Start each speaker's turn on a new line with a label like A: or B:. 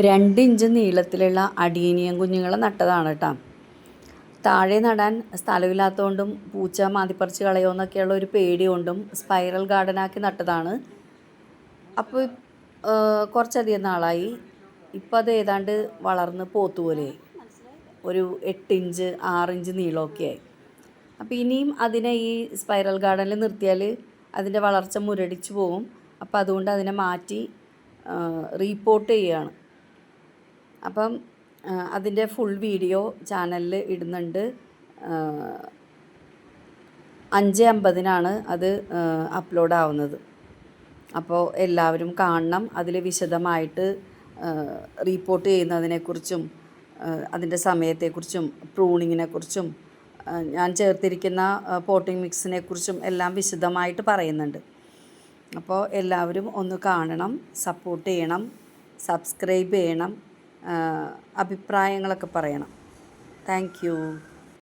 A: രണ്ട് ഇഞ്ച് നീളത്തിലുള്ള അടീനിയം കുഞ്ഞുങ്ങളെ നട്ടതാണ് കേട്ടോ. താഴെ നടാൻ സ്ഥലമില്ലാത്തതുകൊണ്ടും പൂച്ച മാതിപ്പറിച്ച് കളയുമെന്നൊക്കെയുള്ള ഒരു പേടി കൊണ്ടും സ്പൈറൽ ഗാർഡനാക്കി നട്ടതാണ്. അപ്പോൾ കുറച്ചധികം നാളായി. ഇപ്പം അത് ഏതാണ്ട് വളർന്ന് പോത്തുപോലെയായി ഒരു എട്ട് ഇഞ്ച് ആറ് ഇഞ്ച് നീളമൊക്കെ ആയി. അപ്പോൾ ഇനിയും അതിനെ ഈ സ്പൈറൽ ഗാർഡനിൽ നിർത്തിയാൽ അതിന്റെ വളർച്ച മുരടിച്ച് പോകും അപ്പോൾ അതുകൊണ്ട് അതിനെ മാറ്റി റീപ്പോർട്ട് ചെയ്യുകയാണ് അപ്പം അതിന്റെ ഫുൾ വീഡിയോ ചാനലിൽ ഇടുന്നുണ്ട്. അഞ്ച് അമ്പതിനാണ് അത് അപ്ലോഡ് ആവുന്നത് അപ്പോൾ എല്ലാവരും കാണണം. അതിൽ വിശദമായിട്ട് റിപ്പോർട്ട് ചെയ്യുന്നതിനെക്കുറിച്ചും അതിന്റെ സമയത്തെക്കുറിച്ചും പ്രൂണിങ്ങിനെക്കുറിച്ചും ഞാൻ ചേർത്തിരിക്കുന്ന പോട്ടിംഗ് മിക്സിനെ കുറിച്ചും എല്ലാം വിശദമായിട്ട് പറയുന്നുണ്ട്. അപ്പോൾ എല്ലാവരും ഒന്ന് കാണണം സപ്പോർട്ട് ചെയ്യണം സബ്സ്ക്രൈബ് ചെയ്യണം. അഭിപ്രായങ്ങളൊക്കെ പറയണം. താങ്ക്